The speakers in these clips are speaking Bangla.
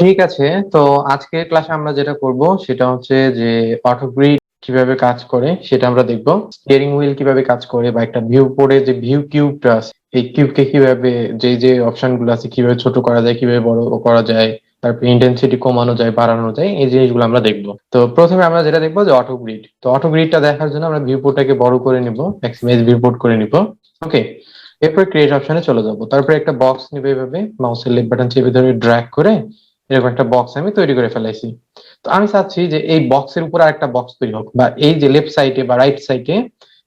ঠিক আছে, তো আজকের ক্লাসে আমরা যেটা করব সেটা হচ্ছে যে অটোগ্রিড কীভাবে কাজ করে সেটা আমরা দেখব স্টিয়ারিং হুইল কীভাবে কাজ করে বা একটা ভিউ পড়ে যে ভিউ কিউবটা আছে, এই কিউবকে কীভাবে যে যে অপশনগুলো আছে কীভাবে ছোট করা যায়, কীভাবে বড় করা যায়, তারপর ইন্টেন্সিটি কমানো যায়, বাড়ানো যায়, এই জিনিসগুলো আমরা দেখব। তো প্রথমে আমরা যেটা দেখব যে অটো গ্রিড তো অটো গ্রিডটা দেখার জন্য আমরা ভিউ পোর্টটাকে বড় করে নিব ম্যাক্সিমাইজ ভিউ পোর্ট করে নিব ওকে এরপর ক্রিয়েট অপশনে চলে যাব, তারপরে একটা বক্স নিবে এভাবে মাউসের লেফট বাটন চেপে ধরে ড্র্যাগ করে এরকম একটা বক্স আমি তৈরি করে ফেলাইছি। তো আমি চাচ্ছি যে এই বক্সের উপর একটা বক্স তৈরি হোক, বা এই যে লেফট সাইডে বা রাইট সাইডে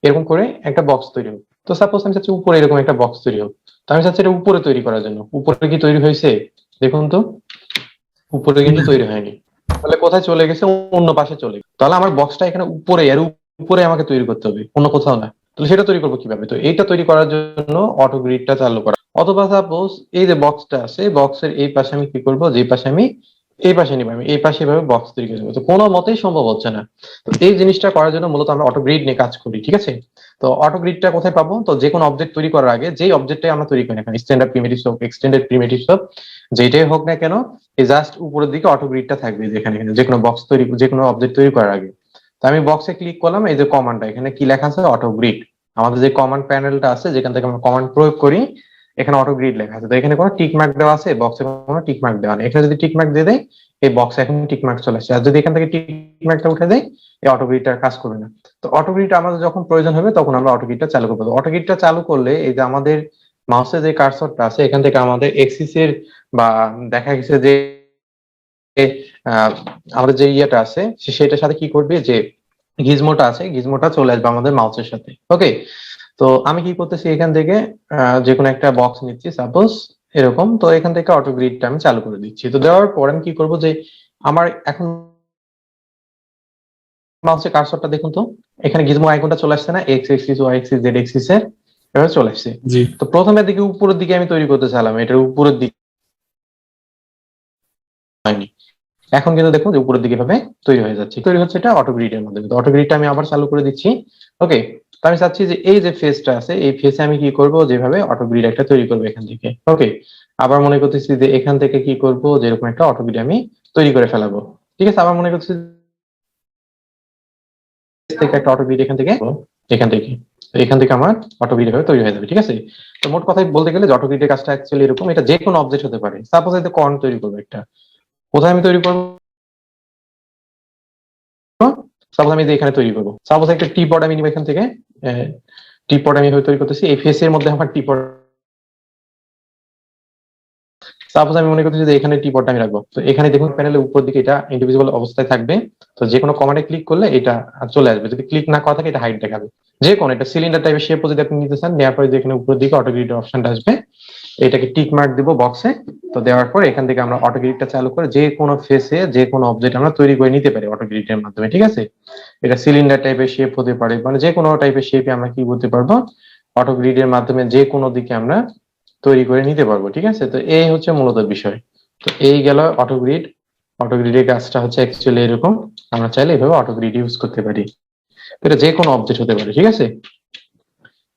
এরকম করে একটা বক্স তৈরি হোক। তো সাপোজ আমি চাচ্ছি উপরে এরকম একটা বক্স তৈরি হোক। তো আমি চাচ্ছি এটা উপরে তৈরি করার জন্য। উপরে কি তৈরি হয়েছে? দেখুন তো, উপরে কিন্তু তৈরি হয়নি। তাহলে কোথায় চলে গেছে? অন্য পাশে চলে গেছে। তাহলে আমার বক্সটা এখানে উপরে, এর উপরে আমাকে তৈরি করতে হবে, অন্য কোথাও না। তাহলে সেটা তৈরি করব কীভাবে? তো এইটা তৈরি করার জন্য অটো গ্রিডটা চালু করা অথবা সাপোজ এই যে বক্সটা আছে বক্সের এই পাশে আমি কি করব? যে পাশে আমি, এই পাশে নিব আমি, এই পাশে এভাবে বক্স তৈরি করে তো কোনো মতেই সম্ভব হচ্ছে না। তো এই জিনিসটা করার জন্য মূলত আমরা অটো গ্রিড নিয়ে কাজ করি, ঠিক আছে? তো অটো গ্রিডটা কোথায় পাবো? তো যে কোনো অবজেক্ট তৈরি করার আগে যেই অবজেক্টটাই আমরা তৈরি করি না স্ট্যান্ডার্ড প্রিমেটিভস হোক এক্সটেন্ডেড প্রিমেটিভস হোক যেটাই হোক না কেন, এই জাস্ট উপরের দিকে অটো গ্রিডটা থাকবে যেখানে যে কোনো বক্স তৈরি, যে কোনো অবজেক্ট তৈরি করার আগে। তো আমি বক্সে ক্লিক করলাম, এই যে কমান্ডটা এখানে কি লেখা আছে? অটোগ্রিড আমাদের যে কমান্ড প্যানেলটা আছে, যেখান থেকে আমরা কমান্ড প্রয়োগ করি এখানে অটো গ্রিড লেখা আছে। তো এখানে কোনো টিক মার্ক দেওয়া আছে বক্সে কোনো টিক মার্ক দেওয়া নেই। এখানে যদি টিক মার্ক দিয়ে দেয়, এই বক্সে এখন টিক মার্ক চলে আসছে আর যদি এখান থেকে টিক মার্কটা উঠে দেয়, এই অটো গ্রিডটা কাজ করবে না। তো অটো গ্রিডটা আমাদের যখন প্রয়োজন হবে, তখন আমরা অটো গ্রিডটা চালু করব। অটো গ্রিডটা চালু করলে এই যে আমাদের মাউসের যে কার্সরটা আছে, এখান থেকে আমাদের এক্সিস এর বা দেখা গেছে যে আমাদের যে ইয়েটা আছে সেটার সাথে কি করবে যে গিজমোটা আছে গিজমোটা চলে আসবে আমাদের মাউসের সাথে। ওকে তো আমি কি করতেছি এখান থেকে যে কোনো একটা বক্স নিচ্ছি সাপোজ এরকম তো এখান থেকে অটো গ্রিডটা আমি চালু করে দিচ্ছি। তো দেওয়ার পর আমি কি করব যে আমার এখন মাউসের কার্সরটা দেখুন তো এখানে গিজমো আইকনটা চলে আসছে না X axis Y axis Z axis এর এভাবে চলে আসছে। তো প্রথমের দিকে উপরের দিকে আমি তৈরি করতে চাইলাম এটার উপরের দিকে হয়নি। এখন কিন্তু দেখুন যে উপরের দিকে ভাবে তৈরি হয়ে যাচ্ছে। তৈরি হচ্ছে এটা অটো গ্রিডের মাধ্যমে তো অটো গ্রিডটা আমি আবার চালু করে দিচ্ছি। ওকে তো আমি চাচ্ছি যে এই যে ফেসটা আছে, এই ফেসে আমি কি করব? যেভাবে অটো গ্রিড একটা তৈরি করব এখান থেকে। ওকে আবার মনে করতেছি যে এখান থেকে কি করব? যেরকম একটা অটো গ্রিড আমি তৈরি করে ফেলাবো। ঠিক আছে? আবার মনে করতেছি থেকে একটা অটো গ্রিড এখান থেকে এখান থেকে। এখান থেকে আমার অটো গ্রিড ভাবে তৈরি হয়ে যাবে, ঠিক আছে? তো মোট কথায় বলতে গেলে অটো গ্রিডের কাজটা অ্যাকচুয়ালি এরকম, এটা যে কোনো অবজেক্ট হতে পারে। সাপোজ এতে কর্ন তৈরি করব একটা। কোথায় আমি তৈরি করব? সাপোজ আমি এখানে তৈরি করব। সাপোজ একটা টি পট আমি নিব এখান থেকে টি পট আমি তৈরি করতেছি, এই ফেসের মধ্যে আমার টি পট সাপোজ আমি মনে করতেছি যে এখানে টি পটটা আমি রাখব। তো এখানে দেখুন প্যানেলের উপর দিকে এটা ইন্ডিভিজুয়াল অবস্থায় থাকবে। তো যে কোনো কমান্ডে ক্লিক করলে এটা চলে আসবে। যদি ক্লিক না করা থাকে, এটা হাইট দেখাবে। যে কোনো, এটা সিলিন্ডার টাইপের শেপ যদি আপনি নিতে চান, নেওয়ার পরে যে এখানে উপর দিকে অটো গ্রিড অপশনটা আসবে। এটাকে টিক মার্ক দিব বক্সে তো দেওয়ার পর এখান থেকে আমরা অটো গ্রিডটা চালু করে যে কোনো ফেসে যে কোনো অবজেক্ট আমরা তৈরি করে নিতে পারি অটো গ্রিডের মাধ্যমে, ঠিক আছে? এটা সিলিন্ডার টাইপের শেপ হতে পারে মানে যে কোনো টাইপের শেপে আমরা কি করতে পারব? অটো গ্রিডের মাধ্যমে যে কোনো দিকে আমরা তৈরি করে নিতে পারব, ঠিক আছে? তো এই হচ্ছে মূলত বিষয়। তো এই গেল অটো গ্রিড অটো গ্রিডের কাজটা হচ্ছে অ্যাকচুয়ালি এরকম। আমরা চাইলে এভাবে অটো গ্রিড ইউজ করতে পারি। এটা যে কোনো অবজেক্ট হতে পারে, ঠিক আছে?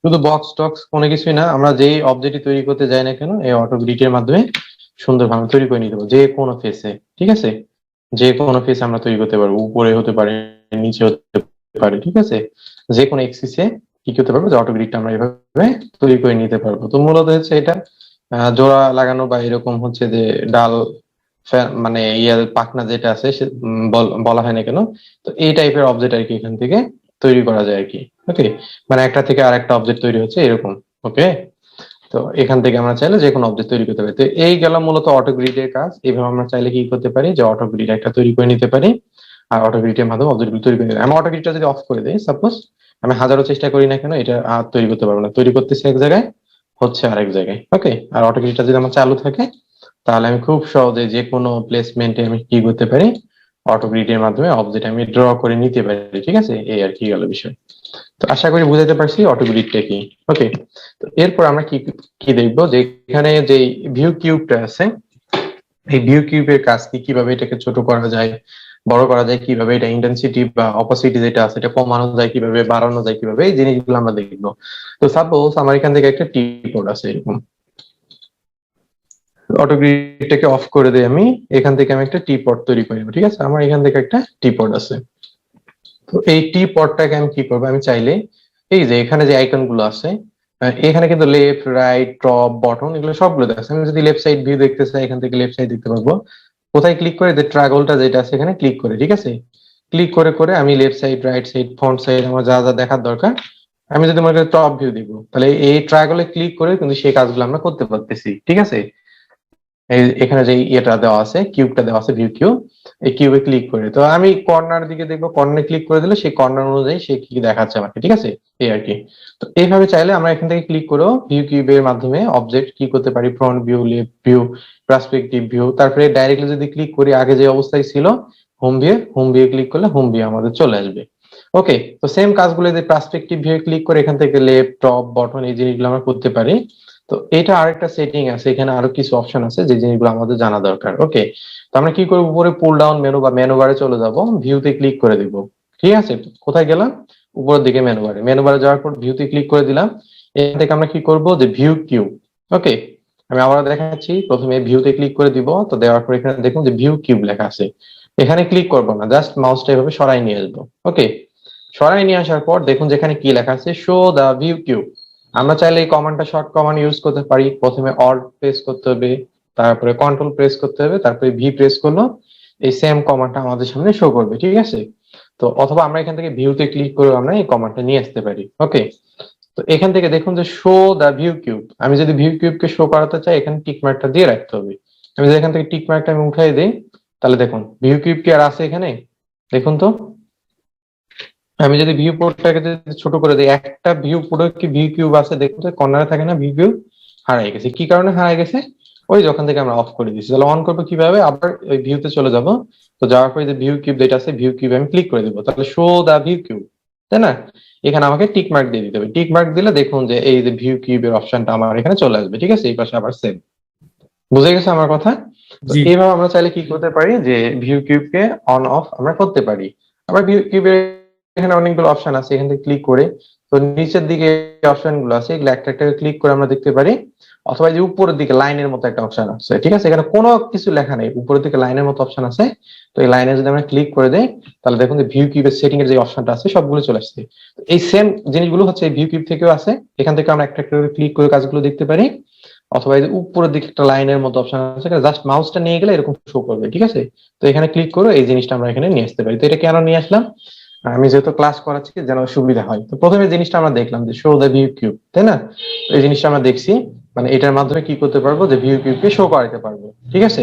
শুধু বক্স টক্স কোনো কিছুই না, আমরা যে অবজেক্টই তৈরি করতে যাই না কেন, এই অটো গ্রিডের মাধ্যমে সুন্দরভাবে তৈরি করে নিতে পারব। যে কোনো ফেসে ঠিক আছে? যে কোনো ফেস আমরা তৈরি করতে পারব, উপরে হতে পারে, নিচে হতে পারে, ঠিক আছে? যে কোনো এক্সিসে কি করতে পারব? যে অটো গ্রিডটা আমরা এভাবে তৈরি করে নিতে পারব। তো মূলত হচ্ছে এটা জোড়া লাগানো বা এরকম হচ্ছে যে ডাল মানে ইয়ার পাখনা যেটা আছে বলা হয় না কেন? তো এই টাইপের অবজেক্ট আর কি এখান থেকে তৈরি করা যায় আর কি। ওকে মানে একটা থেকে আর একটা অবজেক্ট তৈরি হচ্ছে এরকম ওকে তো এখান থেকে আমরা চাইলে যে কোনো অবজেক্ট তৈরি করতে পারি। তো এই গেল মূলত অটো গ্রিডের কাজ। এইভাবে আমরা চাইলে কি করতে পারি? যে অটো গ্রিড একটা তৈরি করে নিতে পারি। আর অটো গ্রিডের মাধ্যমে অবজেক্টগুলো তৈরি করে নিতে আমি অটো গ্রিডটা যদি অফ করে দিই সাপোজ আমি হাজারো চেষ্টা করি না কেন, এটা আর তৈরি করতে পারব না। তৈরি করতেছি এক জায়গায়, হচ্ছে আরেক জায়গায় ওকে আর অটো গ্রিডটা যদি আমার চালু থাকে, তাহলে আমি খুব সহজে যে কোনো প্লেসমেন্টে আমি কি করতে পারি? অটো গ্রিডের মাধ্যমে অবজেক্ট আমি ড্র করে নিতে পারি। ঠিক আছে? এই আর কি গেল বিষয়। তো আশা করি বুঝাতে পারছি অটো গ্রিডটা কি? ওকে তো এরপর আমরা কি কি দেখব? যে এখানে যে ভিউ কিউবটা আছে, এই ভিউ কিউবের কাজ কি? কীভাবে এটাকে ছোট করা যায়, বড় করা যায়, কীভাবে এটা ইন্টেন্সিটি বা অপোসিটি যেটা আছে, এটা কমানো যায়, কীভাবে বাড়ানো যায়, কীভাবে? এই জিনিসগুলো আমরা দেখব। তো সাপোজ আমার এখান থেকে একটা টি পোর্ট আছে এরকম। অটো গ্রিডটাকে অফ করে দিই আমি, এখান থেকে আমি একটা টি পট তৈরি করে ঠিক আছে? আমার এখান থেকে একটা টি পট আছে। তো এই টি পটটাকে আমি কি করব? আমি চাইলে এই যে এখানে যে আইকনগুলো আছে এখানে কিন্তু লেফট রাইট টপ বটন এগুলো সবগুলো আছে। আমি যদি লেফট সাইড ভিউ দেখতে চাই, এখান থেকে লেফট সাইড দেখতে পারব। কোথায় ক্লিক করে? যে ট্রাগলটা যেটা আছে, এখানে ক্লিক করে, ঠিক আছে? ক্লিক করে করে আমি left side right side front side আমার যা যা দেখার দরকার, আমি যদি মনে করি টপ ভিউ দিব, তাহলে এই ট্রায়াগলে ক্লিক করে কিন্তু সেই কাজগুলো আমরা করতে পারতেছি, ঠিক আছে? এখানে যে ইয়েটা দেওয়া আছে কিউবটা দেওয়া আছে ভিউ কিউব এই কিউবে ক্লিক করে। তো আমি কর্নার দিকে দেখব কর্নারে ক্লিক করে দিলে সেই কর্নার অনুযায়ী সে কি দেখাচ্ছে আমাকে, ঠিক আছে? এই আর কি। তো এইভাবে চাইলে আমরা এখান থেকে ক্লিক করেও ভিউ কিউবের মাধ্যমে অবজেক্ট কি করতে পারি front view left view perspective view তারপরে ডাইরেক্টলি যদি ক্লিক করি, আগে যে অবস্থায় ছিল home view home view click করলে হোম ভিউ আমাদের চলে আসবে। ওকে তো সেম কাজগুলো যদি পার্সপেক্টিভ ভিউ ক্লিক করে এখান থেকে লেফট টপ বটন এই জিনিসগুলো আমরা করতে পারি। তো এটা আরেকটা সেটিং আছে, এখানে আরও কিছু অপশন আছে যে জিনিসগুলো আমাদের জানা দরকার। ওকে তো আমরা কি করব? উপরে পুল ডাউন মেনু বা মেনু বারে চলে যাব ভিউতে ক্লিক করে দিব। ঠিক আছে? কোথায় গেলাম? উপরের দিকে মেনু বারে মেনু বারে যাওয়ার পর ভিউতে ক্লিক করে দিলাম। এখান থেকে আমরা কি করব? যে ভিউ কিউ ওকে আমি আবার দেখাচ্ছি। প্রথমে ভিউতে ক্লিক করে দিব। তো দেওয়ার পর এখানে দেখুন যে ভিউ কিউব লেখা আছে। এখানে ক্লিক করব না জাস্ট মাউসটা এভাবে সরাই নিয়ে আসব। ওকে সরাই নিয়ে আসার পর দেখুন যেখানে কি লেখা আছে শো দা ভিউ কিউ আমরা চাইলে এই কমান্ডটা শর্ট কমান্ড ইউজ করতে পারি। প্রথমে অল্ট প্রেস করতে হবে, তারপরে কন্ট্রোল প্রেস করতে হবে, তারপরে ভি প্রেস করল, এই সেম কমান্ডটা আমাদের সামনে শো করবে, ঠিক আছে? তো অথবা আমরা এখান থেকে ভিউতে ক্লিক করে আমরা এই কমান্ডটা নিয়ে আসতে পারি ওকে তো এখান থেকে দেখুন যে শো দা ভিউ কিউব আমি যদি ভিউ কিউবকে শো করাতে চাই, এখানে টিক মার্কটা দিয়ে রাখতে হবে। আমি যদি এখান থেকে টিক মার্কটা আমি উঠাই দিই, তাহলে দেখুন ভিউ কিউব কি আর আছে এখানে? দেখুন তো। আমি যদি ভিউ পোর্টটাকে যদি ছোট করে দিই একটা ভিউ পুরো কি ভিউ কিউব আছে দেখুন তো কর্নারে থাকে না ভিউ কিউব হারাই গেছে। কি কারণে হারাই গেছে? ওই যখন থেকে আমরা অফ করে দিয়েছি। তাহলে অন করব কীভাবে? আবার ওই ভিউতে চলে যাব। তো যাওয়ার পরে যে ভিউ কিউব যেটা আছে ভিউ কিউব আমি ক্লিক করে দিব। তাহলে শো দা ভিউ কিউব তাই না? এখানে আমাকে টিক মার্ক দিয়ে দিতে হবে। টিক মার্ক দিলে দেখুন যে এই যে ভিউ কিউবের অপশনটা আমার এখানে চলে আসবে ঠিক আছে? এই পাশে আবার সেম বুঝে গেছে আমার কথা? এইভাবে আমরা চাইলে কি করতে পারি? যে ভিউ কিউবকে অন অফ আমরা করতে পারি। আবার ভিউ কিউবের এখানে অনেকগুলো অপশন আছে, এখান থেকে ক্লিক করে। তো নিচের দিকে অপশনগুলো আছে, এগুলো একটা একটা ক্লিক করে আমরা দেখতে পারি। অথবা যে উপরের দিকে লাইনের মতো একটা অপশন আছে, ঠিক আছে? এখানে কোনো কিছু লেখা নেই, উপরের দিকে লাইনের মতো অপশন আছে। তো এই লাইনে যদি আমরা ক্লিক করে দেই, তাহলে দেখুন যে ভিউ কিউবের সেটিং এর যে অপশনটা আছে, সবগুলো চলে আসছে। এই সেম জিনিসগুলো হচ্ছে এই ভিউ কিউব থেকেও আছে। এখান থেকে আমরা একটা একটা করে ক্লিক করে কাজগুলো দেখতে পারি। অথবা এই যে উপরের দিকে একটা লাইনের মতো অপশন আছে জাস্ট মাউসটা নিয়ে গেলে এরকম শো করবে, ঠিক আছে? তো এখানে ক্লিক করে এই জিনিসটা আমরা এখানে নিয়ে আসতে পারি। তো এটা কেন নিয়ে আসলাম? আমি যেহেতু ক্লাস করাচ্ছি, যেন সুবিধা হয়। তো প্রথমে জিনিসটা আমরা দেখলাম যে শো দ্য ভিউ কিউব তাই না? এই জিনিসটা আমরা দেখছি মানে এটার মাধ্যমে কি করতে পারব? যে ভিউ কিউবকে শো করাতে পারব, ঠিক আছে?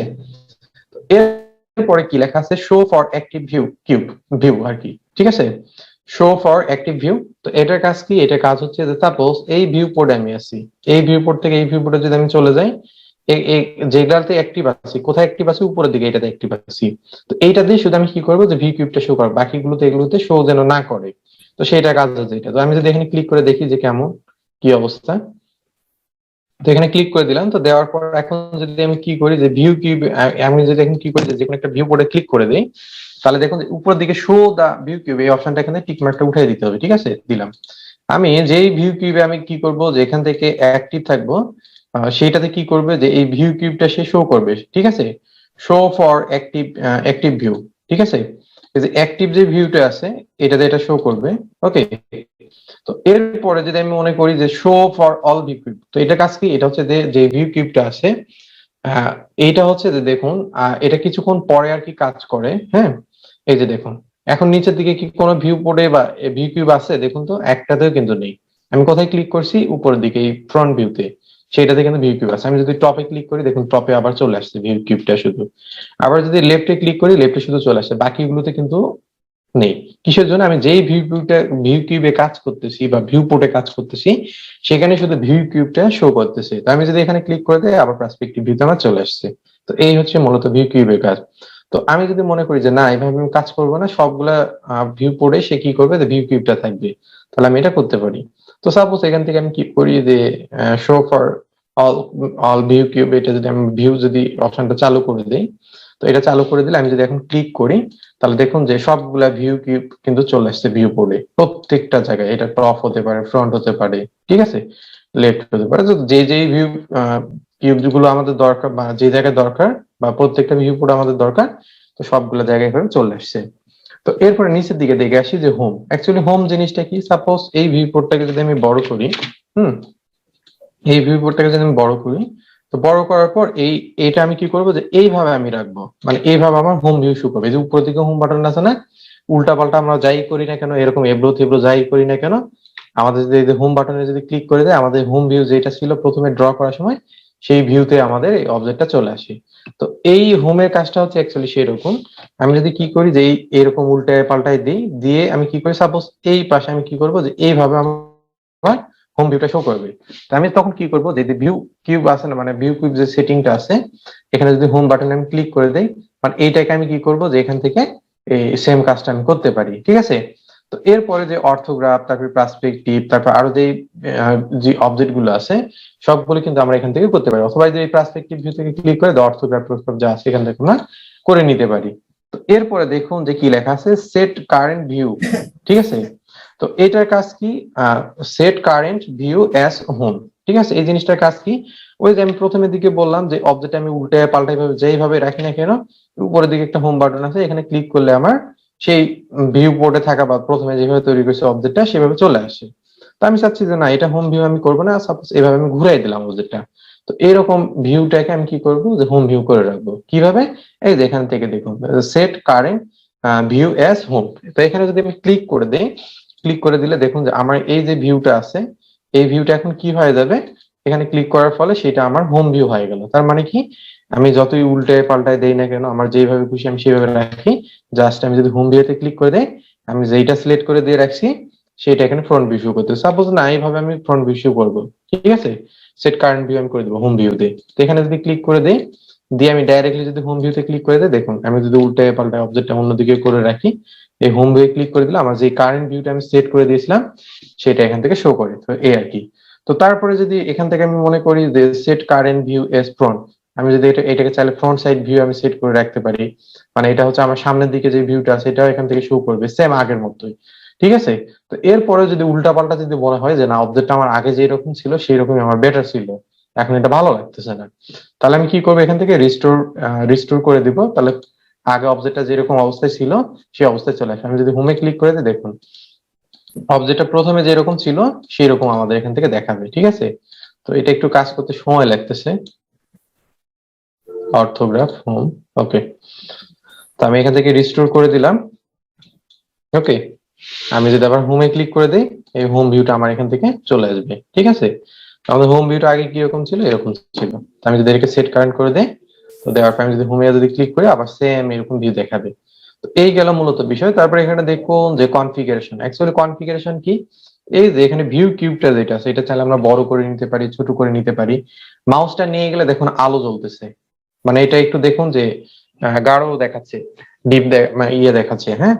এরপরে কি লেখা আছে? Show for active view cube view আর কি, ঠিক আছে? শো ফর অ্যাক্টিভ ভিউ তো এটার কাজ কি? এটার কাজ হচ্ছে যে সাপোজ এই ভিউ পোর্টে আমি আছি। এই ভিউ পোর্ট থেকে এই ভিউ পোর্টে যদি আমি চলে যাই যেগুলাতে অ্যাক্টিভ আছি, কোথায় অ্যাক্টিভ আছি? উপরের দিকে এটাতে অ্যাক্টিভ আছি। তো এইটা দিয়ে শুধু আমি কি করব? যে ভিউ কিউবটা শো করব বাকিগুলোতে এগুলোতে শো যেন না করে। তো সেইটা কাজ হচ্ছে এটা তো আমি যদি এখানে ক্লিক করে দেখি যে কেমন, কি অবস্থা। তো এখানে ক্লিক করে দিলাম। তো দেওয়ার পর এখন যদি আমি কি করি, যে ভিউ কিউব আমি যদি এখন কি করি, যে কোনো একটা ভিউ বোর্ডে ক্লিক করে দিই, তাহলে দেখুন উপরের দিকে শো দা ভিউ কিউব এই অপশনটা এখানে টিক মার্কটা উঠিয়ে দিতে হবে, ঠিক আছে? দিলাম। আমি যেই ভিউ কিউবে আমি কি করব? যে এখান থেকে অ্যাক্টিভ থাকব সেইটাতে কি করবে যে এই ভিউ কিউবটা সে শো করবে, ঠিক আছে? Show for active active view ঠিক আছে? যে অ্যাক্টিভ যে ভিউটা আছে, এটাতে এটা শো করবে ওকে তো এরপরে যদি আমি মনে করি যে show for all view cube তো এটা কাজ কি? এটা হচ্ছে যে ভিউ কিউবটা আছে এইটা হচ্ছে যে দেখুন এটা কিছুক্ষণ পরে আর কি কাজ করে হ্যাঁ? এই যে দেখুন, এখন নিচের দিকে কি কোনো ভিউ পোর্টে বা ভিউ কিউব আছে? দেখুন তো, একটাতেও কিন্তু নেই। আমি কোথায় ক্লিক করছি? উপরের দিকে, এই ফ্রন্ট ভিউতে সেটাতে কিন্তু ভিউ কিউব আছে। আমি যদি টপে ক্লিক করি, দেখুন টপে আবার চলে আসছে ভিউ কিউবটা শুধু। আবার যদি লেফটে ক্লিক করি লেফটে শুধু চলে আসছে। বাকিগুলোতে কিন্তু নেই। কিসের জন্য? আমি যেই ভিউ কিউবটা ভিউ কিউবে কাজ করতেছি বা ভিউ পোর্টে কাজ করতেছি, সেখানে শুধু ভিউ কিউবটা শো করতেছে। তো আমি যদি এখানে ক্লিক করে দেই, আবার পার্সপেক্টিভ ভিউতে আমার চলে আসছে। তো এই হচ্ছে মূলত ভিউ কিউবের কাজ। তো আমি যদি মনে করি যে, না এইভাবে আমি কাজ করব না, সবগুলা ভিউ পোর্টে সে কি করবে? ভিউ কিউবটা থাকবে। তাহলে আমি এটা করতে পারি। তো সাপোজ এখান থেকে আমি কি করি যে show for all all view cube এটা যদি আমি ভিউ যদি অপশনটা চালু করে দিই, তো এটা চালু করে দিলে আমি যদি এখন ক্লিক করি, তাহলে দেখুন যে সবগুলা ভিউ কিউব কিন্তু চলে আসছে ভিউ বোর্ডে প্রত্যেকটা জায়গায়, এটা টপ হতে পারে ফ্রন্ট হতে পারে, ঠিক আছে? লেফট হতে পারে। তো যে যেই ভিউ কিউবগুলো আমাদের দরকার বা যে জায়গায় দরকার বা প্রত্যেকটা ভিউ পোর্ট আমাদের দরকার, তো সবগুলো জায়গায় এভাবে চলে আসছে। তো এরপরে নিচের দিকে দেখে আসি যে হোম অ্যাকচুয়ালি হোম জিনিসটা কি? সাপোজ এই ভিউ পোর্টটাকে যদি আমি বড় করি, হুম, এই ভিউ পোর্টটাকে যদি আমি বড় করি, তো বড় করার পর এই, এটা আমি কি করব? যে এইভাবে আমি রাখব। মানে এইভাবে আমার হোম ভিউ শু করবে। যে উপর দিকে হোম বাটন আছে না উল্টা পাল্টা আমরা যাই করি না কেন, এরকম এবড়ো থেবড়ো যাই করি না কেন, আমাদের যদি হোম বাটনে যদি ক্লিক করে দেয়, আমাদের হোম ভিউ যেটা ছিল প্রথমে ড্র করার সময়, সেই ভিউতে আমাদের এই অবজেক্টটা চলে আসে। তো এই হোমের কাজটা হচ্ছে অ্যাকচুয়ালি সেই রকম আমি যদি কি করি যে এরকম উল্টায় পাল্টায় দিই, দিয়ে আমি কি করি সাপোজ এই পাশে আমি কি করব যে এইভাবে আমার হোম ভিউটা শো করবে। তো আমি তখন কি করব যে ভিউ কিউব আছে না মানে ভিউ কিউব যে সেটিংটা আছে, এখানে যদি হোম বাটনে আমি ক্লিক করে দেই মানে এইটাকে আমি কি করব যে এখান থেকে এই সেম কাজটা আমি করতে পারি, ঠিক আছে? তো এরপরে যে অর্থোগ্রাফ, তারপরে পার্সপেক্টিভ তারপর আরও যে যে অবজেক্টগুলো আছে, সবগুলো কিন্তু আমরা এখান থেকে করতে পারি। অথবা যে পার্সপেক্টিভ ভিউ থেকে ক্লিক করে অর্থোগ্রাফ যা আছে এখান থেকে আমরা করে নিতে পারি। তো এরপরে দেখুন যে কি লেখা আছে সেট কারেন্ট ভিউ ঠিক আছে? তো এটার কাজ কি? Set current view as home ঠিক আছে? এই জিনিসটার কাজ কি? ওই যে আমি প্রথমের দিকে বললাম যে অবজেক্ট আমি উল্টে পাল্টাই ভাবে যেইভাবে রাখি না কেন, উপরের দিকে একটা হোম বাটন আছে, এখানে ক্লিক করলে আমার সেই ভিউ বোর্ডে থাকা বা প্রথমে যেভাবে তৈরি করেছে অবজেক্টটা সেভাবে চলে আসে। তো আমি চাচ্ছি যে না, এটা হোম ভিউ আমি করব না সাপোজ এভাবে আমি ঘুরাই দিলাম অবজেক্টটা তো এরকম ভিউটাকে আমি কি করব যে হোম ভিউ করে রাখব। কীভাবে? এই যে এখান থেকে দেখুন set current view as home তো এখানে যদি আমি ক্লিক করে দিই ক্লিক করে দিলে দেখুন যে আমার এই যে ভিউটা আছে, এই ভিউটা এখন কি হয়ে যাবে? এখানে ক্লিক করার ফলে সেটা আমার হোম ভিউ হয়ে গেল। তার মানে কি? আমি যতই উল্টে পাল্টায় দেই না কেন, আমার যেভাবে খুশি আমি সেভাবে রাখি। জাস্ট আমি যদি হোম ভিউতে ক্লিক করে দেই, আমি যেইটা সিলেক্ট করে দিয়ে রাখছি সেটা এখানে ফ্রন্ট ভিউ করতে সাপোজ না, এইভাবে আমি ফ্রন্ট ভিউ করব। ঠিক আছে? সেট কারেন্ট ভিউ আমি করে দেবো হোম ভিউতে তো। এখানে যদি ক্লিক করে দেই, দিয়ে আমি ডাইরেক্টলি যদি হোম ভিউতে ক্লিক করে দেয় দেখুন, আমি যদি উল্টে পাল্টায় অবজেক্টটা অন্যদিকে করে রাখি, এই হোম ভিউ ক্লিক করে দিলে আমার যে কারেন্ট ভিউটা আমি সেট করে দিয়েছিলাম, সেটা এখান থেকে শো করে। তো এই আর কি। তো তারপরে যদি এখান থেকে আমি মনে করি যে set current view as front আমি যদি এটা, এটাকে চাইলে ফ্রন্ট সাইড ভিউ আমি সেট করে রাখতে পারি। মানে এটা হচ্ছে আমার সামনের দিকে যে ভিউটা আছে, এটাও এখান থেকে শো করবে সেম আগের মতোই। ঠিক আছে? তো এরপরে যদি উল্টা পাল্টা যদি মনে হয় যে না অবজেক্টটা আমার আগে যেরকম ছিল সেই রকমই আমার বেটার ছিল। এখন এটা ভালো লাগতেছে না। তাহলে আমি কি করব এখান থেকে? রিস্টোর রিস্টোর করে দিব। তাহলে আগে অবজেক্টটা যেরকম অবস্থায় ছিল, সেই অবস্থায় চলে আসে। আমি যদি হোমে ক্লিক করে দিই, দেখুন। অবজেক্টটা প্রথমে যেরকম ছিল সেই রকম আমাদের এখান থেকে দেখাবে। ঠিক আছে? তো এটা একটু কাজ করতে সময় লাগতেছে। অর্থোগ্রাফ, হোম ওকে তো আমি এখান থেকে রিস্টোর করে দিলাম ওকে আমি যদি আবার হোমে ক্লিক করে দিই, এই হোম ভিউটা আমার এখান থেকে চলে আসবে, ঠিক আছে? আমাদের হোম ভিউটা আগে কীরকম ছিল, এরকম ছিল। আমি যদি এটাকে সেট কারেন্ট করে দিই, তো দেওয়ার পর আমি যদি হোমে যদি ক্লিক করি, আবার সেম এরকম ভিউ দেখাবে। তো এই গেল মূলত বিষয়। তারপরে এখানে দেখুন যে কনফিগারেশন অ্যাকচুয়ালি কনফিগারেশন কি? এই যে এখানে ভিউ কিউবটা যেটা আছে, এটা চাইলে আমরা বড় করে নিতে পারি, ছোট করে নিতে পারি। মাউসটা নিয়ে গেলে দেখুন আলো জ্বলতেছে। মানে এটা একটু দেখুন যে গাঢ় দেখাচ্ছে ডিপ ইয়ে দেখাচ্ছে হ্যাঁ?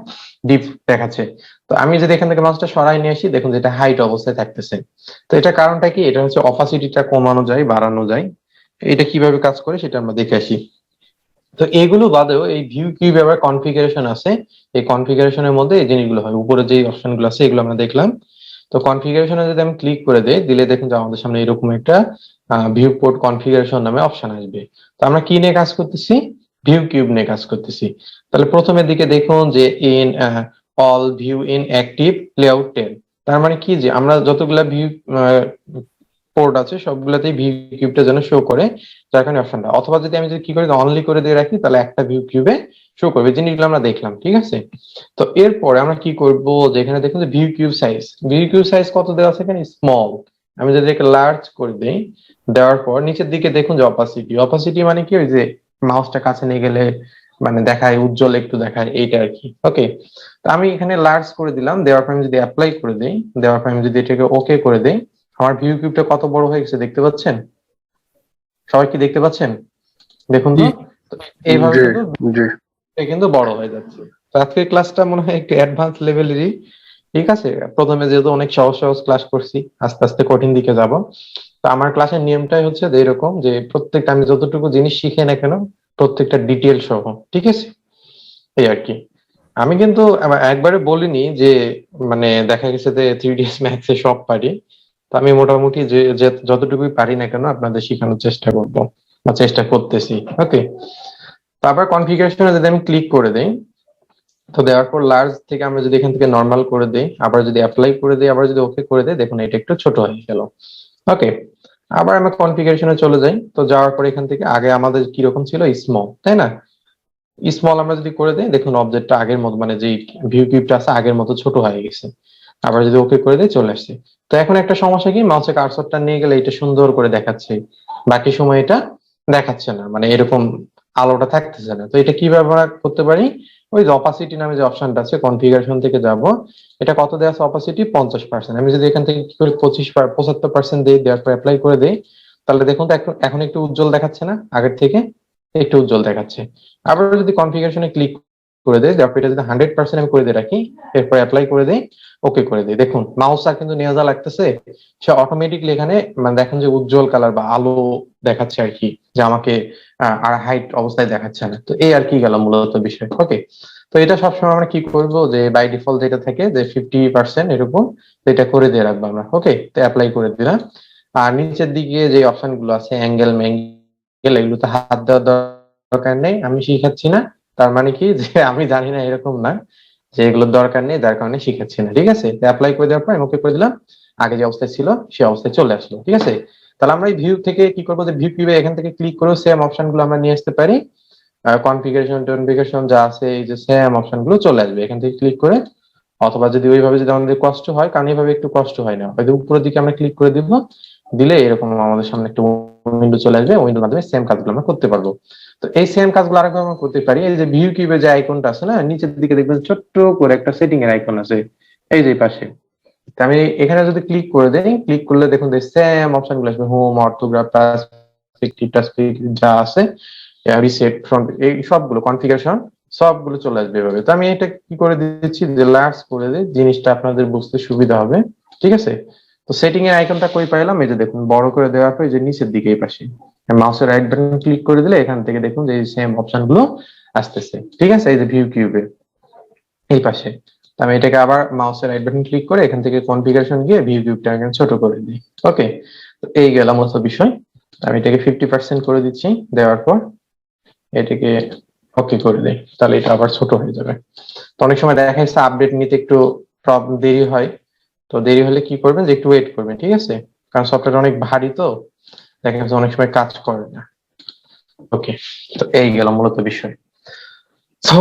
ডিপ দেখাচ্ছে। তো আমি যদি এখান থেকে মাউসটা সরাই নিয়ে আসি, দেখুন যে এটা হাইট অবস্থায় থাকতেছে। তো এটা কারণটা কি? এটা হচ্ছে অপাসিটিটা কমানো যায়, বাড়ানো যায়। এটা কীভাবে কাজ করে সেটা আমরা দেখে আসি। তো এগুলো বাদেও এই ভিউ কিউব আবার কনফিগারেশন আছে। এই কনফিগারেশনের মধ্যে এই জিনিসগুলো হয়। উপরে যে অপশনগুলো আছে, এগুলো আমরা দেখলাম। তো কনফিগারেশনে যদি আমি ক্লিক করে দেই, দিলে দেখুন যে আমাদের সামনে এরকম একটা ভিউ পোর্ট কনফিগারেশন নামে অপশন আসবে। তো আমরা কি নিয়ে কাজ করতেছি? ভিউ কিউব নিয়ে কাজ করতেছি। তাহলে প্রথমের দিকে দেখুন যে in all view in active layout ten তার মানে কি যে আমরা যতগুলা ভিউ পোর্ট আছে, সবগুলাতেই ভিউ কিউবটা যেন শো করে, যার কারণে অপশনটা অথবা যদি আমি যদি কি করি অনলি করে দিয়ে রাখি, তাহলে একটা ভিউ কিউবে শো করবে জিনিসগুলো আমরা দেখলাম ঠিক আছে? তো এরপরে আমরা কি করব? যেখানে দেখুন যে view cube size view cube size কত দেওয়া আছে এখানে? স্মল আমি যদি এটাকে লার্জ করে দেই দেওয়ার পর নিচের দিকে দেখুন যে অপাসিটি অপাসিটি মানে কি? ওই যে মাউসটা কাছে নিয়ে গেলে মানে দেখায় উজ্জ্বল একটু দেখায় এইটা আর কি। ওকে তো আমি এখানে লার্জ করে দিলাম দেওয়ার পর আমি যদি অ্যাপ্লাই করে দিই দেওয়ার পর আমি যদি এটাকে ওকে করে দিই আমার ভিউ কিউবটা কত বড় হয়ে গেছে দেখতে পাচ্ছেন? সবাই কি দেখতে পাচ্ছেন? দেখুন তো। এইভাবে এটা কিন্তু বড় হয়ে যাচ্ছে। তো আজকের ক্লাসটা মনে হয় একটু অ্যাডভান্স লেভেলেরই ঠিক আছে? প্রথমে যেহেতু অনেক সহজ সহজ ক্লাস করছি, আস্তে আস্তে কঠিন দিকে যাব। তো আমার ক্লাসের নিয়মটাই হচ্ছে যে এরকম যে প্রত্যেকটা আমি যতটুকু জিনিস শিখে না কেন প্রত্যেকটা ডিটেল সহ, ঠিক আছে? এই আর কি। আমি কিন্তু একবারে বলিনি যে মানে দেখা গেছে যে থ্রি ডিএস এ সব পারি। তো আমি মোটামুটি যে- যতটুকুই পারি না কেন আপনাদের শেখানোর চেষ্টা করব বা চেষ্টা করতেছি ওকে তারপর কনফিগারেশনে যদি আমি ক্লিক করে দেই, তো দেওয়ার পর লার্জ থেকে আমরা যদি এখান থেকে নর্মাল করে দেই, আবার যদি অ্যাপ্লাই করে দেই, আবার যদি ওকে করে দেই, দেখুন এটা একটু ছোট হয়ে গেল। ওকে আবার আমরা কনফিগারেশনে চলে যাই, তো যাওয়ার পর এখান থেকে আগে আমাদের কীরকম ছিল? স্মল তাই না? স্মল আমরা যদি করে দেই, দেখুন অবজেক্টটা আগের মতো মানে যে ভিউ কিউবটা আছে, আগের মতো ছোট হয়ে গেছে। আবার যদি ওকে করে দেই, চলে আসছে। তো এখন একটা সমস্যা কি? মাউসে কার্সরটা নিয়ে গেলে এটা সুন্দর করে দেখাচ্ছে। বাকি সময় এটা দেখাচ্ছে না মানে এরকম আলোটা থাকতেছে না। তো এটা কি ব্যবহার করতে পারি? ওই যে অপাসিটি নামে যে অপশনটা আছে কনফিগারেশন থেকে যাব। এটা কত দেওয়া আছে? অপাসিটি পঞ্চাশ পার্সেন্ট আমি যদি এখান থেকে কি করে, পঁচিশ পঁচাত্তর পার্সেন্ট দিই দেওয়ার পর অ্যাপ্লাই করে দেই, তাহলে দেখুন তো এখন- একটু উজ্জ্বল দেখাচ্ছে না? আগের থেকে একটু উজ্জ্বল দেখাচ্ছে। আবার যদি কনফিগারেশনে ক্লিক করে দেয় তারপর এটা যদি হান্ড্রেড পার্সেন্ট আমি করে দিয়ে রাখি, এরপর অ্যাপ্লাই করে দেই ওকে করে দিই। দেখুন মাউস আর কিন্তু নেওয়া যা লাগতেছে। সে অটোমেটিকলি এখানে মানে দেখেন যে উজ্জ্বল কালার বা আলো দেখাচ্ছে আর কি। যে আমাকে আর হাইট অবস্থায় দেখাচ্ছে না। তো এই আর কি গেল মূলত বিষয়। ওকে তো এটা সবসময় আমরা কি করব যে বাই ডিফল্ট যেটা থাকে যে ফিফটি পার্সেন্ট এরকম এটা করে দিয়ে রাখব আমরা। ওকে তো অ্যাপ্লাই করে দিলাম। আর নিচের দিকে যে অপশনগুলো আছে অ্যাঙ্গেল ম্যাঙ্গেল এগুলোতে হাত দেওয়ার দরকার নেই, আমি শিখাচ্ছি না। তার মানে কি যে আমি জানি না এরকম না যে এগুলোর দরকার নেই, যার কারণে শিখাচ্ছি না। ঠিক আছে? অ্যাপ্লাই করে দেওয়ার পর আমি ওকে করে দিলাম। আগে যে অবস্থায় ছিল, সে অবস্থায় চলে আসলো। ঠিক আছে? তাহলে আমরা এই ভিউ থেকে কি করব? যে ভিউ কিউবে এখান থেকে ক্লিক করেও সেম অপশনগুলো আমরা নিয়ে আসতে পারি। কনফিগারেশন টনফিগারেশন যা আছে, এই যে সেম অপশনগুলো চলে আসবে। এখান থেকে ক্লিক করে, অথবা যদি ওইভাবে যদি আমাদের কষ্ট হয়, কারণ এইভাবে একটু কষ্ট হয় না। হয়তো উপরের দিকে আমরা ক্লিক করে দিব, দিলে এরকম আমাদের সামনে একটা উইন্ডো চলে আসবে উইন্ডোর মাধ্যমে সেম কাজগুলো আমরা করতে পারব। তো এই সেম কাজগুলো আরেকভাবে আমরা করতে পারি। এই যে ভিউ কিউবে যে আইকনটা আছে না, নিচের দিকে দেখবেন ছোট্ট করে একটা সেটিং এর আইকন আছে, এই যে পাশে। আমি এখানে যদি ক্লিক করে দেই ক্লিক করলে দেখুন সেম অপশনগুলো আসবে হোম অর্থোগ্রাফ টাসপেক্টিভ যা আছে রিসেট ফ্রন্ট এই সবগুলো কনফিগারেশন সবগুলো চলে আসবে এভাবে। তো আমি এটা কি করে দিচ্ছি? যে লার্জ করে দিই, জিনিসটা আপনাদের বুঝতে সুবিধা হবে, ঠিক আছে? তো সেটিং এর আইকনটা কই পাইলাম? এই যে দেখুন, বড় করে দেওয়ার পর যে নিচের দিকে এই পাশে। মাউসের রাইট বাটন ক্লিক করে দিলে এখান থেকে দেখুন যে সেম অপশনগুলো আসতেছে, ঠিক আছে? এই যে ভিউ কিউবে এই পাশে। আমি এটাকে আবার মাউসের রাইট বাটন ক্লিক করে এখান থেকে কনফিগারেশন গিয়ে ভিউ এখানে ছোট করে দিই। ওকে তো এই গেলাম মতো বিষয়। আমি এটাকে ফিফটি পার্সেন্ট করে দিচ্ছি, দেওয়ার পর এটাকে ওকে করে দেই। তাহলে এটা আবার ছোট হয়ে যাবে। তো অনেক সময় দেখা যাচ্ছে আপডেট নিতে একটু দেরি হয়। তো দেরি হলে কি করবেন? যে একটু ওয়েট করবেন, ঠিক আছে? কারণ সফটওয়্যার অনেক ভারী তো, দেখা যাচ্ছে অনেক সময় কাজ করে না। ওকে তো এই গেল মূলত বিষয়। তো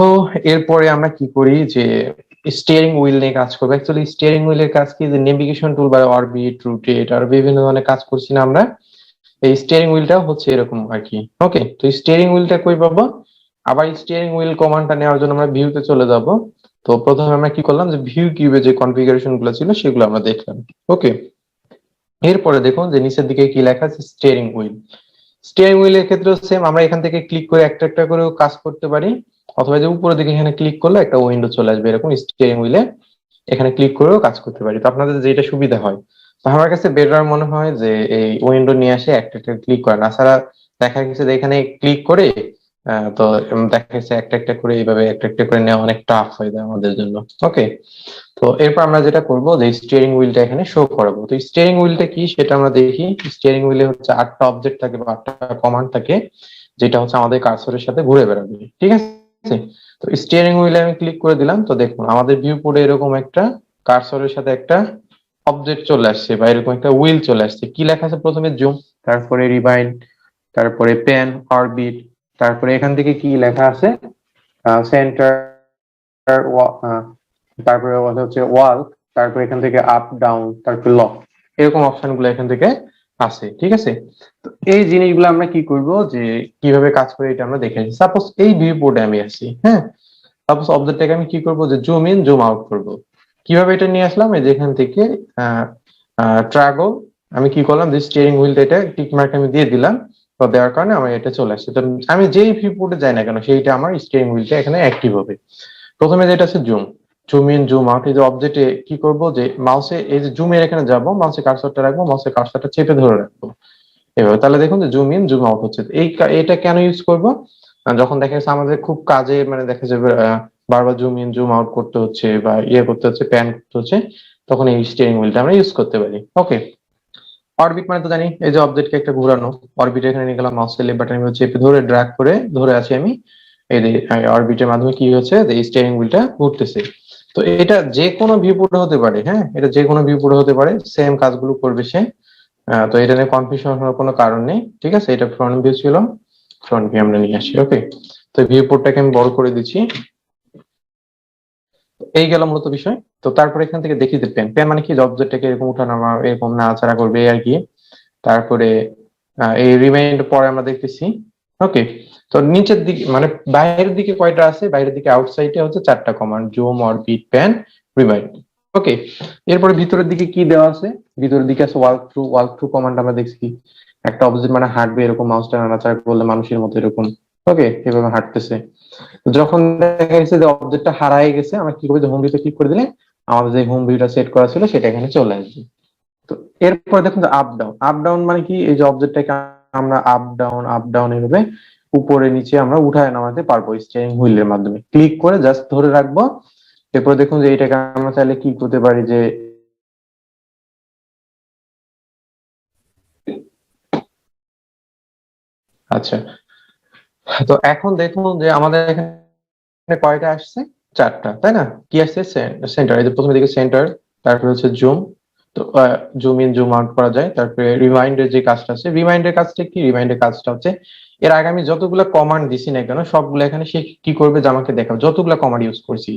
এরপরে আমরা কি করি? যে স্টিয়ারিং হুইল নিয়ে কাজ করব। অ্যাকচুয়ালি স্টিয়ারিং হুইলের কাজ কি? যে নেভিগেশন টুল বা অরবিট রুটেট আর বিভিন্ন ধরনের কাজ করছি না আমরা। এই স্টিয়ারিং হুইলটাও হচ্ছে এরকম আর কি। ওকে তো স্টিয়ারিং হুইলটা কই পাবো? আবার স্টিয়ারিং হুইল কমান্ডটা নেওয়ার জন্য আমরা ভিউতে চলে যাব। তো প্রথমে আমরা কি করলাম? যে ভিউ কিউবে যে কনফিগারেশনগুলো ছিল, সেগুলো আমরা দেখলাম। ওকে এরপরে দেখুন যে নিচের দিকে কি লেখা আছে? স্টিয়ারিং হুইল স্টিয়ারিং হুইলের ক্ষেত্রেও সেম আমরা এখান থেকে ক্লিক করে একটা একটা করেও কাজ করতে পারি। অথবা যে উপরের দিকে এখানে ক্লিক করলে একটা উইন্ডো চলে আসবে, এরকম স্টিয়ারিং হুইলে এখানে ক্লিক করেও কাজ করতে পারি। তো আপনাদের যেটা সুবিধা হয়। তো আমার কাছে বেটার মনে হয় যে এই উইন্ডো নিয়ে আসে একটা একটা ক্লিক করে। না ছাড়া দেখা গেছে যে এখানে ক্লিক করে তো দেখা গেছে একটা একটা করে এইভাবে একটা একটা করে নেওয়া অনেক টাফ হয়ে যায় আমাদের জন্য। ওকে তো এরপর আমরা যেটা করব যে স্টিয়ারিং হুইলটা এখানে শো করাবো। তো স্টিয়ারিং হুইলটা কি সেটা আমরা দেখি। স্টিয়ারিং হুইলে হচ্ছে আটটা অবজেক্ট থাকে বা আটটা কমান্ড থাকে, যেটা হচ্ছে আমাদের কার্সরের সাথে ঘুরে বেড়াবে। ঠিক আছে? তো স্টিয়ারিং হুইলে আমি ক্লিক করে দিলাম, তো দেখুন, আমাদের ভিউ পোর্টে এরকম একটা কার্সরের সাথে একটা অবজেক্ট চলে আসছে বা এরকম একটা হুইল চলে আসছে। কি লেখা আছে প্রথমে? জুম তারপরে রিবাইন্ড তারপরে পেন অরবিট তারপরে এখান থেকে কি লেখা আছে? সেন্টার তারপরে হচ্ছে ওয়াল তারপরে এখান থেকে আপ ডাউন তারপরে লক এরকম অপশনগুলো এখান থেকে আছে, ঠিক আছে? তো এই জিনিসগুলো আমরা কি করব যে, কীভাবে কাজ করে এটা আমরা দেখে সাপোজ এই ভিউ বোর্ডে আমি আছি হ্যাঁ? সাপোজ অবজেক্টটাকে আমি কি করব যে জুম ইন জুম আউট করব। কীভাবে এটা নিয়ে আসলাম? এই যে এখান থেকে ট্রাগো আমি কি করলাম? যে স্টিয়ারিং হুইলটা এটা টিক মার্ক আমি দিয়ে দিলাম, তো দেওয়ার কারণে আমার এটা চলে আসছে তো আমি যেই ভিউ বোর্ডে যাই না কেন, সেইটা আমার স্টিয়ারিং হুইলটা এখানে অ্যাক্টিভ হবে। প্রথমে যেটা আছে zoom zoom in zoom out এই যে অবজেক্টে কি করব যে মাউসে এই যে জুমের এখানে যাব মাউসে কার্সরটা রাখব মাউসে কার্সরটা চেপে ধরে রাখব। এভাবে তাহলে দেখুন যে জুম ইন জুম আউট হচ্ছে। এই এটা কেন ইউজ করব? যখন দেখা যাচ্ছে আমাদের খুব কাজে মানে দেখা যাবে বারবার জুম ইন জুম আউট করতে হচ্ছে বা ইয়ে করতে হচ্ছে প্যান করতে হচ্ছে, তখন এই স্টিয়ারিং হুইলটা আমরা ইউজ করতে পারি। ওকে অরবিট মানে তো জানি, এই যে অবজেক্টকে একটা ঘোরানো। অরবিট এখানে নিয়ে গেলাম মাউসের লেফট বাটন চেপে ধরে ড্র্যাগ করে ধরে আছি আমি। এই যে অরবিটের মাধ্যমে কি হচ্ছে যে স্টিয়ারিং হুইলটা ঘুরতেছে। তো এটা যে কোনো ভিউপোর্টে হতে পারে হ্যাঁ? এটা যে কোনো ভিউপোর্টে হতে পারে সেম কাজগুলো করবে সে। তো এটা নিয়ে কনফিউশন হওয়ার কোনো কারণ নেই, ঠিক আছে? এটা ফ্রন্ট ভিউ ছিল ফ্রন্ট ভিউ আমরা নিয়ে আসি ওকে তো ভিউপোর্টটাকে আমি বড় করে দিচ্ছি। এই গেল মূলত বিষয়। তো তারপরে এখান থেকে দেখি যে পেন পেন মানে কি? অবজেক্টটাকে এরকম উঠানামা এরকম নাড়াচাড়া করবে আর কি। তারপরে এই রিমাইন্ড পরে আমরা দেখতেছি ওকে তো নিচের দিকে মানে বাইরের দিকে কয়টা আছে? বাইরের দিকে আউটসাইডে হচ্ছে চারটা command zoom orbit pan remind okay এরপরে ভিতরের দিকে কি দেওয়া আছে? ভিতরের দিকে আছে work through work through command আমরা দেখছি। একটা অবজেক্ট মানে হাঁটবে এরকম মাউসটা নাড়াচাড়া করলে মানুষের মতো এরকম। ওকে এভাবে হাঁটতেছে। যখন দেখা গেছে যে অবজেক্টটা হারাই গেছে, আমরা কি করব? যে হোম ভিউতে ক্লিক করে দিলে আমাদের যে হোম ভিউটা সেট করা ছিল, সেটা এখানে চলে আসবে। তো এরপর দেখুন আপ ডাউন আপ ডাউন মানে কি? এই যে অবজেক্টটাকে আমরা আপ ডাউন আপ ডাউন এভাবে উপরে নিচে আমরা উঠায় নামাতে পারব স্টিয়ারিং হুইলের মাধ্যমে। ক্লিক করে জাস্ট ধরে রাখব। এরপর দেখুন যে এটাকে আমরা চাইলে কি করতে পারি যে আচ্ছা তো এখন দেখুন যে আমাদের এখানে কয়টা আসছে? চারটা, তাই না? কি আসছে? সেন্টার এই যে প্রথমে দিকে সেন্টার তারপরে হচ্ছে জুম তো জুম ইন জুম আউট করা যায়। তারপরে রিমাইন্ডের যে কাজটা আছে রিমাইন্ডের কাজটা কি? রিমাইন্ডের কাজটা হচ্ছে, এর আগে আমি যতগুলো কমান্ড দিছি না কেন, সবগুলো এখানে সে কি করবে যে আমাকে দেখাবে। যতগুলো কমান্ড ইউজ করছি,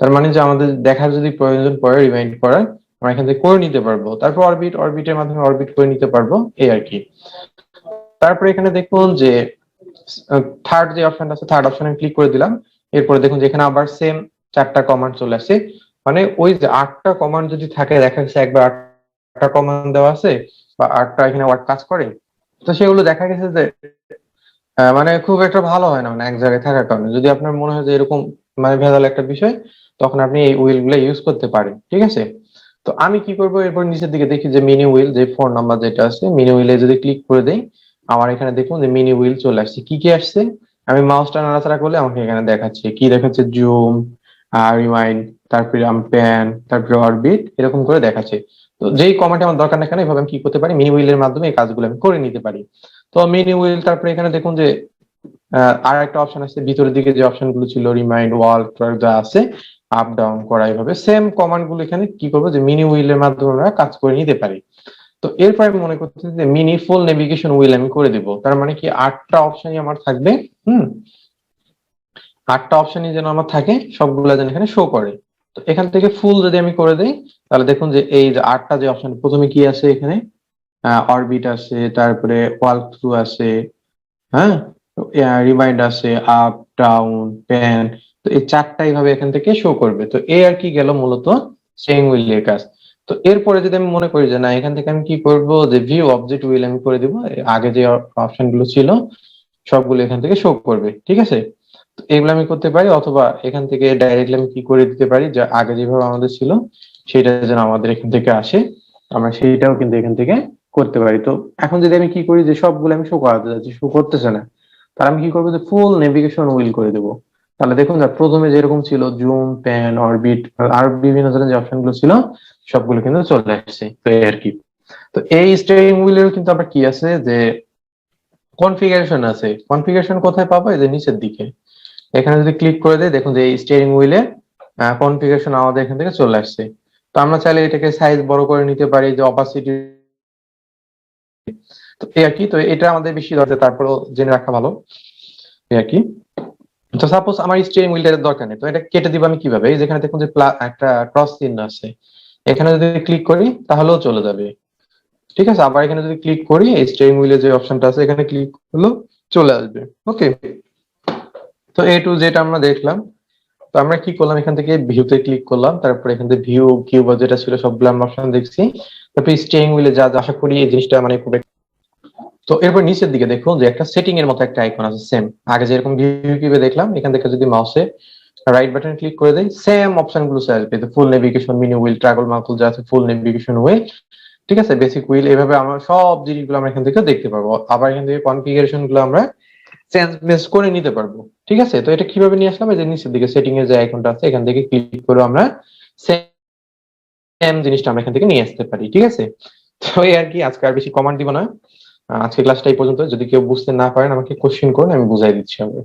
তার মানে যে আমাদের দেখার যদি প্রয়োজন পড়ে রিমাইন্ড করার, আমরা এখান থেকে করে নিতে পারব। তারপর অরবিট অরবিটের মাধ্যমে অরবিট করে নিতে পারব, এই আর কি। তারপরে এখানে দেখুন যে থার্ড যে অপশনটা আছে থার্ড অপশনে ক্লিক করে দিলাম। এরপরে দেখুন যে এখানে আবার সেম চারটা কমান্ড চলে আসছে। মানে ওই যে আটটা কমান্ড যদি থাকে, দেখা গেছে একবার আটটা কমান্ড দেওয়া আছে, বা আটটা এখানে ওয়ার্ড কাজ করে, তো সেগুলো দেখা গেছে যে মানে খুব একটা ভালো হয় না মানে এক জায়গায় থাকার কারণে। যদি আপনার মনে হয় যে এরকম মানে ভেজাল একটা বিষয়, তখন আপনি এই উইলগুলো ইউজ করতে পারেন, ঠিক আছে? তো আমি কি করব? এরপর নিচের দিকে দেখি যে মিনি উইল যে ফোন নাম্বার যেটা আছে মিনি উইলে যদি ক্লিক করে দেই, আমার এখানে দেখুন যে মিনি উইল চলে আসছে। কি কি আসছে? আমি মাউসটা নাড়াচাড়া করলে আমাকে এখানে দেখাচ্ছে। কি দেখাচ্ছে? জুম রিমাইন্ড তারপরে আমি প্যান তারপরে অরবিট এরকম করে দেখাচ্ছে। তো যেই কমান্ড আমার দরকার না কেন, এভাবে আমি কি করতে পারি? মিনি উইলের মাধ্যমে এই কাজগুলো আমি করে নিতে পারি। তো মিনি উইল তারপরে এখানে দেখুন যে আর একটা অপশন আছে, ভিতরের দিকে যে অপশনগুলো ছিল রিমাইন্ড ওয়াল যা আছে আপ ডাউন করা এইভাবে সেম কমান্ডগুলো এখানে কি করব? যে মিনি উইলের মাধ্যমে আমরা কাজ করে নিতে পারি। তো এরপর আমি মনে করতেছি যে মিনি ফুল নেভিগেশন উইল আমি করে দিব। তার মানে কি আটটা অপশনই আমার থাকবে, হুম? আটটা অপশনই যেন আমার থাকে, সবগুলা যেন এখানে শো করে। তো এখান থেকে ফুল যদি আমি করে দেই, তাহলে দেখুন যে এই যে আটটা যে অপশন প্রথমে কি আছে এখানে? অরবিট আছে তারপরে ওয়ার্ক থ্রু আছে হ্যাঁ রিমাইন্ড আছে আপ ডাউন প্যান তো এই চারটা এইভাবে এখান থেকে শো করবে। তো এ আর কি গেল মূলত স্টেইং উইলের কাজ। তো এরপরে যদি আমি মনে করি যে না, এখান থেকে আমি কি করব? যে ভিউ অবজেক্ট উইল আমি করে দিব। আগে যে অপশনগুলো ছিল, সবগুলো এখান থেকে শো করবে, ঠিক আছে? এগুলো আমি করতে পারি অথবা এখান থেকে ডাইরেক্টলি আমি কি করে দিতে পারি, যা আগে যেভাবে আমাদের ছিল, সেটা যেন আমাদের এখান থেকে আসে, আমরা সেইটাও কিন্তু এখান থেকে করতে পারি। তো এখন যদি আমি কি করি যে সবগুলো আমি শো করাতে যাচ্ছি শো করতেছে না, তাহলে আমি কি করব যে ফুল নেভিগেশন উইল করে দেবো। তাহলে দেখুন প্রথমে যেরকম ছিল জুম প্যান অরবিট আর বিভিন্ন ধরনের যে অপশনগুলো ছিল, সবগুলো কিন্তু চলে আসছে। তো এই আর কি। তো এই স্টিয়ারিং হুইলের কিন্তু আবার কি আছে যে কনফিগারেশন আছে। কনফিগারেশন কোথায় পাবো? এই যে নিচের দিকে। এখানে যদি ক্লিক করে দেয় দেখুন যে এই স্টিয়ারিং হুইলে কনফিগারেশন আমাদের এখান থেকে চলে আসছে। তো আমরা চাইলে এটাকে সাইজ বড় করে নিতে পারি, যে অপাসিটি তো এই আর কি, তো এটা আমাদের বেশি দরকার, তারপরেও জেনে রাখা ভালো। এই আর কি। তো সাপোজ আমার স্টিয়ারিং হুইলটার দরকার নেই, তো এটা কেটে দিব আমি কীভাবে? যেখানে দেখুন যে একটা ক্রস চিহ্ন আছে। এখানে যদি ক্লিক করি, তাহলেও চলে যাবে। ঠিক আছে? আবার এখানে যদি ক্লিক করি স্টিয়ারিং হুইলের যে অপশনটা আছে, এখানে ক্লিক করলেও চলে আসবে। ওকে তো এ টু যেটা আমরা দেখলাম। তো আমরা কি করলাম? এখান থেকে ভিউতে ক্লিক করলাম। তারপরে এখান থেকে ভিউ কিউ বা যেটা ছিল সবগুলো আমরা অপশন দেখছি। তারপরে স্টিয়ারিং হুইলে যা আশা করি এই জিনিসটা মানে খুব তো এরপর নিচের দিকে দেখুন যে একটা সেটিং এর মতো একটা আইকন আছে সেম আগে যেরকম ভিউ কিউবে দেখলাম, এখান থেকে যদি মাউসে রাইট বাটন ক্লিক করে দেই সেম অপশনগুলো আসবে। ফুল নেভিগেশন মিনি উইল ট্রাগল মাকুল যা আছে ফুল নেভিগেশন হুইল ঠিক আছে? বেসিক উইল এভাবে আমরা সব জিনিসগুলো আমরা এখান থেকে দেখতে পারব। আবার এখান থেকে কনফিগারেশনগুলো আমরা চেঞ্জ মেস করে নিতে পারব। ঠিক আছে? তো এটা কীভাবে নিয়ে আসলাম? যে নিচের দিকে সেটিং এর যে আইকনটা আছে, এখান থেকে ক্লিক করে আমরা সেম জিনিসটা আমরা এখান থেকে নিয়ে আসতে পারি। ঠিক আছে? তো এই আর কি, আজকে আর বেশি কমান্ড দিব না। আজকে ক্লাসটা এই পর্যন্ত। যদি কেউ বুঝতে না পারেন আমাকে কোশ্চেন করুন, আমি বুঝাই দিচ্ছি হবে